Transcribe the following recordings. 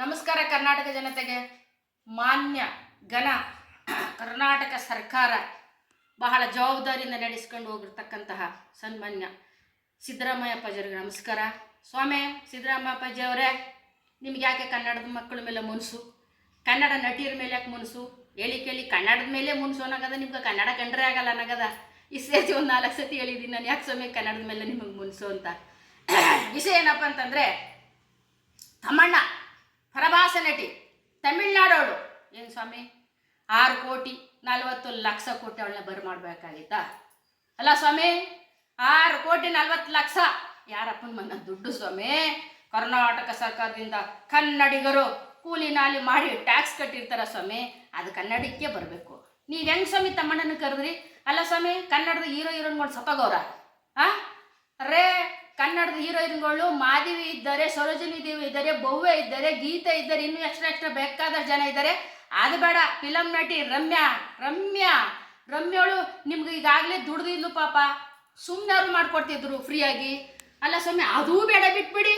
ನಮಸ್ಕಾರ ಕರ್ನಾಟಕ ಜನತೆಗೆ. ಮಾನ್ಯ ಘನ ಕರ್ನಾಟಕ ಸರ್ಕಾರ ಬಹಳ ಜವಾಬ್ದಾರಿಯಿಂದ ನಡೆಸ್ಕೊಂಡು ಹೋಗಿರ್ತಕ್ಕಂತಹ ಸನ್ಮಾನ್ಯ ಸಿದ್ದರಾಮಯ್ಯ ಅಪ್ಪಾಜಿಯವ್ರಿಗೆ ನಮಸ್ಕಾರ. ಸ್ವಾಮಿ ಸಿದ್ದರಾಮಯ್ಯ ಅಪ್ಪಾಜಿಯವರೇ ನಿಮ್ಗೆ ಯಾಕೆ ಕನ್ನಡದ ಮಕ್ಕಳ ಮೇಲೆ ಮುನ್ಸು? ಕನ್ನಡ ನಟಿಯರ ಮೇಲೆ ಯಾಕೆ ಮುನ್ಸು? ಹೇಳಿ ಕೇಳಿ, ಕನ್ನಡದ ಮೇಲೆ ಮುನ್ಸು ಅನ್ನಗದ ನಿಮ್ಗೆ ಕನ್ನಡ ಕಂಡ್ರೆ ಆಗಲ್ಲ ಅನ್ನೋಗದ ಈ ಸೇತಿ ಒಂದು ನಾಲ್ಕು ಸತಿ ಹೇಳಿದ್ದೀನಿ ನಾನು ಯಾಕೆ ಸ್ವಾಮಿ ಕನ್ನಡದ ಮೇಲೆ ನಿಮಗೆ ಮುನ್ಸು ಅಂತ? ವಿಷಯ ಏನಪ್ಪ ಅಂತಂದರೆ, ತಮ್ಮಣ್ಣ ಪ್ರಭಾಸ ನಟಿ ತಮಿಳ್ನಾಡೋಳು. ಏನು ಸ್ವಾಮಿ? ಆರು ಕೋಟಿ ನಲ್ವತ್ತು ಲಕ್ಷ ಕೋಟಿ ಅವಳನ್ನ ಬರ್ ಮಾಡಬೇಕಾಗಿತ್ತಾ? ಅಲ್ಲ ಸ್ವಾಮಿ, ಆರು ಕೋಟಿ ನಲ್ವತ್ತು ಲಕ್ಷ. ಯಾರಪ್ಪನ ಮನ್ನ ದುಡ್ಡು ಸ್ವಾಮಿ. ಕರ್ನಾಟಕ ಸರ್ಕಾರದಿಂದ ಕನ್ನಡಿಗರು ಕೂಲಿ ನಾಲಿ ಮಾಡಿ ಟ್ಯಾಕ್ಸ್ ಕಟ್ಟಿರ್ತಾರ ಸ್ವಾಮಿ. ಅದು ಕನ್ನಡಕ್ಕೆ ಬರಬೇಕು. ನೀವು ಹೆಂಗೆ ಸ್ವಾಮಿ ತಮ್ಮಣ್ಣನ ಕರೆದ್ರಿ? ಅಲ್ಲ ಸ್ವಾಮಿ, ಕನ್ನಡದ ಹೀರೋ ಹೀರೋನ್ಗಳು ಸತ್ತೋಗವ್ರ ಆ? ರೇ ಕನ್ನಡದ ಹೀರೋಯಿನ್ಗಳು ಮಾಧವಿ ಇದ್ದಾರೆ, ಸರೋಜಿನಿ ದೇವಿ ಇದ್ದಾರೆ, ಭವ್ಯ ಇದ್ದಾರೆ, ಗೀತಾ ಇದ್ದಾರೆ, ಇನ್ನೂ ಎಕ್ಸ್ಟ್ರಾ ಎಕ್ಸ್ಟ್ರಾ ಬೇಕಾದಷ್ಟು ಜನ ಇದ್ದಾರೆ. ಅದು ಬೇಡ, ಫಿಲಂ ನಟಿ ರಮ್ಯಾ ರಮ್ಯಾ, ರಮ್ಯಾಳು ನಿಮ್ಗೆ ಈಗಾಗಲೇ ದುಡ್ದಿದ್ಲು ಪಾಪ. ಸುಮ್ಮನೆ ಅವ್ರು ಮಾಡ್ಕೊಡ್ತಿದ್ರು ಫ್ರೀಯಾಗಿ. ಅಲ್ಲ ಸ್ವಾಮಿ, ಅದೂ ಬೇಡ, ಬಿಟ್ಬಿಡಿ.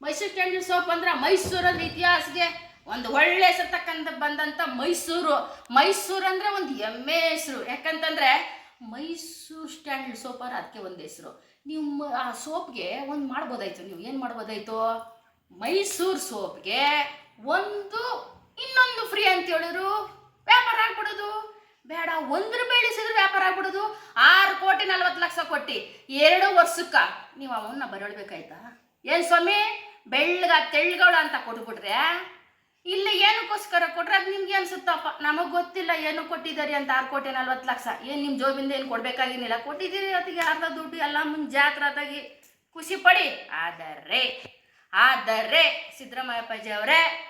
ಮೈಸೂರು ಕ್ಯಾಂಡಲ್ ಸೋಪ್ ಅಂದ್ರೆ ಮೈಸೂರಲ್ಲಿ ಇತಿಹಾಸಗೆ ಒಂದು ಒಳ್ಳೆ ಹೆಸರು ತಕ್ಕಂತ ಬಂದಂಥ ಮೈಸೂರು. ಮೈಸೂರು ಅಂದರೆ ಒಂದು ಹೆಮ್ಮೆ ಹೆಸರು. ಯಾಕಂತಂದ್ರೆ ಮೈಸೂರು ಸ್ಟ್ಯಾಂಡರ್ಡ್ ಸೋಪ್ ಅಂದ್ರೆ ಅದಕ್ಕೆ ಒಂದು ಹೆಸರು. ನೀವು ಆ ಸೋಪ್ಗೆ ಒಂದು ಮಾಡ್ಬೋದಾಯ್ತು, ನೀವು ಏನು ಮಾಡ್ಬೋದಾಯ್ತು? ಮೈಸೂರು ಸೋಪ್ಗೆ ಒಂದು, ಇನ್ನೊಂದು ಫ್ರೀ ಅಂತ ಹೇಳಿದ್ರು, ವ್ಯಾಪಾರ ಆಗ್ಬಿಡೋದು. ಬೇಡ, ಒಂದ್ರ ರೂಪಾಯಿ ಇಳಿಸಿದ್ರೆ ವ್ಯಾಪಾರ ಆಗ್ಬಿಡೋದು. ಆರು ಕೋಟಿ ನಲ್ವತ್ತು ಲಕ್ಷ ಕೊಟ್ಟು. ಎರಡು ವರ್ಷಕ್ಕ ನೀವು ಅವನ್ನ ಬರಳ್ಬೇಕಾಯ್ತಾ? ಏನು ಸ್ವಾಮಿ, ಬೆಳ್ಳಗ ತೆಳ್ಳಗಳು ಅಂತ ಕೊಟ್ಬಿಟ್ರೆ ಇಲ್ಲ, ಏನಕ್ಕೋಸ್ಕರ ಕೊಟ್ರೆ ಅದು ನಿಮ್ಗೆ ಅನ್ಸುತ್ತಪ್ಪ. ನಮಗೆ ಗೊತ್ತಿಲ್ಲ, ಏನು ಕೊಟ್ಟಿದ್ದಾರೆ ಅಂತ ಆರು ಕೋಟಿ ನಲ್ವತ್ತು ಲಕ್ಷ. ಏನು ನಿಮ್ಮ ಜೋಬಿಂದ ಏನು ಕೊಡಬೇಕಾಗಿನಿಲ್ಲ. ಕೊಟ್ಟಿದ್ದೀರಿ ಅದಕ್ಕೆ ಅರ್ಧ ದುಡ್ಡು, ಎಲ್ಲ ಮುಂದೆ ಜಾತ್ರಾದಾಗಿ ಖುಷಿ ಪಡಿ. ಆದರೆ ಆದರೆ ಸಿದ್ದರಾಮಯ್ಯಪ್ಪಾಜಿ ಅವರೇ,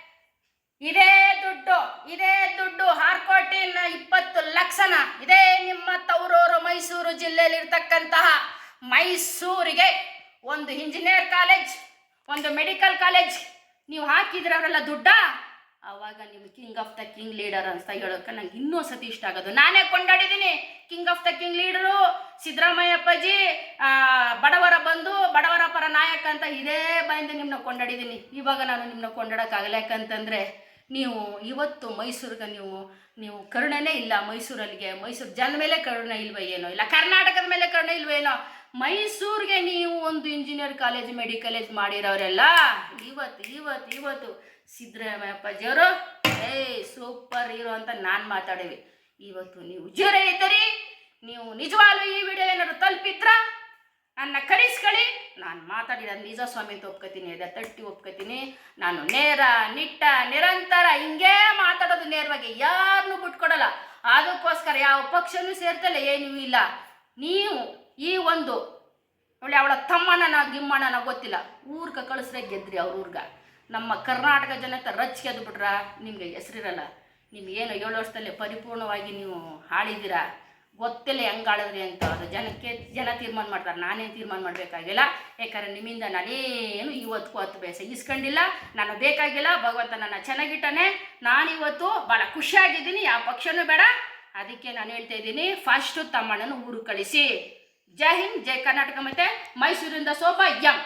ಇದೇ ದುಡ್ಡು ಇದೇ ದುಡ್ಡು ಆರು ಕೋಟಿ ನ- ಇಪ್ಪತ್ತು ಲಕ್ಷನ, ಇದೇ ನಿಮ್ಮ ತವರೂರು ಮೈಸೂರು ಜಿಲ್ಲೆಯಲ್ಲಿ ಇರ್ತಕ್ಕಂತಹ ಮೈಸೂರಿಗೆ ಒಂದು ಇಂಜಿನಿಯರ್ ಕಾಲೇಜ್, ಒಂದು ಮೆಡಿಕಲ್ ಕಾಲೇಜ್ ನೀವು ಹಾಕಿದ್ರೆ ಅವರೆಲ್ಲ ದುಡ್ಡ? ಆವಾಗ ನಿಮ್ಮ king of the king leader ಅಂತ ಹೇಳೋಕೆ ನಂಗೆ ಇನ್ನೂ ಸತಿ ಇಷ್ಟ ಆಗೋದು. ನಾನೇ ಕೊಂಡಾಡಿದ್ದೀನಿ king of the king leader ಸಿದ್ದರಾಮಯ್ಯಪ್ಪಜಿ ಬಡವರ ಬಂದು ಬಡವರ ಪರ ನಾಯಕ ಅಂತ ಇದೇ ಬಾಯಿಂದ ನಿಮ್ಮನ್ನ ಕೊಂಡಾಡಿದ್ದೀನಿ ಇವಾಗ ನಾನು ನಿಮ್ಮನ್ನ ಕೊಂಡಾಡೋಕ್ಕಾಗಲ್ಲ, ಯಾಕಂತಂದರೆ ನೀವು ಇವತ್ತು ಮೈಸೂರಿಗೆ ನೀವು ನೀವು ಕರುಣೆನೇ ಇಲ್ಲ ಮೈಸೂರಲ್ಲಿಗೆ. ಮೈಸೂರು ಜನ ಮೇಲೆ ಕರುಣೆ ಇಲ್ವೋ ಏನೋ? ಇಲ್ಲ, ಕರ್ನಾಟಕದ ಮೇಲೆ ಕರುಣೆ ಇಲ್ವೋ ಏನೋ? ಮೈಸೂರಿಗೆ ನೀವು ಒಂದು ಇಂಜಿನಿಯರ್ ಕಾಲೇಜ್ ಮೆಡಿಕಲೇಜ್ ಮಾಡಿರೋರೆಲ್ಲ? ಇವತ್ತು ಇವತ್ತು ಇವತ್ತು. ಸಿದ್ದರಾಮಯ್ಯಪ್ಪಾಜಿಯವರು ಏಯ್ ಸೂಪರ್ ಹೀರೋ ಅಂತ ನಾನು ಮಾತಾಡೇವಿ. ಇವತ್ತು ನೀವು ಜೀರ ಇದ್ದೀರಿ ನೀವು ನಿಜವಾಗ್ಲೂ ಈ ವಿಡಿಯೋ ಏನಾದ್ರು ತಲುಪಿದ್ರ? ನನ್ನ ಕರೆಸ್ಕೊಳ್ಳಿ. ನಾನು ಮಾತಾಡಿದ ನಿಜ ಸ್ವಾಮಿ ಅಂತ ಒಪ್ಕೋತೀನಿ, ಅದ ತಟ್ಟಿ ಒಪ್ಕೋತೀನಿ. ನಾನು ನೇರ, ನಿಟ್ಟ, ನಿರಂತರ ಹಿಂಗೇ ಮಾತಾಡೋದು ನೇರವಾಗಿ ಯಾರನ್ನೂ ಬಿಟ್ಕೊಡಲ್ಲ. ಅದಕ್ಕೋಸ್ಕರ ಯಾವ ಪಕ್ಷನೂ ಸೇರ್ತಲ್ಲ, ಏನೂ ಇಲ್ಲ. ನೀವು ಈ ಒಂದು ಒಳ್ಳೆ ಅವಳ ತಮ್ಮನ ಗಿಮ್ಮಣ್ಣನ ಗೊತ್ತಿಲ್ಲ. ಊರ್ಗ ಕಳಿಸ್ರೆ ಗೆದ್ರಿ ಅವ್ರ ಊರ್ಗ. ನಮ್ಮ ಕರ್ನಾಟಕ ಜನತೆ ರಚ್ಗೆದ್ದು ಬಿಟ್ರ ನಿಮಗೆ ಹೆಸರಿರಲ್ಲ. ನಿಮ್ಗೇನು ಏಳು ವರ್ಷದಲ್ಲಿ ಪರಿಪೂರ್ಣವಾಗಿ ನೀವು ಆಳಿದ್ದೀರಾ ಗೊತ್ತಿಲ್ಲ ಹೆಂಗೆ ಆಳಿದ್ರಿ ಅಂತ ಅದು ಜನಕ್ಕೆ, ಜನ ತೀರ್ಮಾನ ಮಾಡ್ತಾರೆ. ನಾನೇನು ತೀರ್ಮಾನ ಮಾಡಬೇಕಾಗಿಲ್ಲ. ಯಾಕಂದ್ರೆ ನಿಮ್ಮಿಂದ ನಾನೇನು ಇವತ್ತು ಹತ್ತು ಬೇಸ ಇಸ್ಕೊಂಡಿಲ್ಲ ನಾನು ಬೇಕಾಗಿಲ್ಲ. ಭಗವಂತ ನನ್ನ ಚೆನ್ನಾಗಿಟ್ಟಾನೆ. ನಾನಿವತ್ತು ಭಾಳ ಖುಷಿಯಾಗಿದ್ದೀನಿ. ಯಾವ ಪಕ್ಷನೂ ಬೇಡ. ಅದಕ್ಕೆ ನಾನು ಹೇಳ್ತಾ ಇದ್ದೀನಿ ಫಸ್ಟು ತಮ್ಮಣ್ಣನ ಊರು ಕಳಿಸಿ. ಜೈ ಹಿಂದ್ ಜೈ ಕರ್ನಾಟಕ ಮತ್ತೆ ಮೈಸೂರಿಂದ ಸೋಪ ಎಂ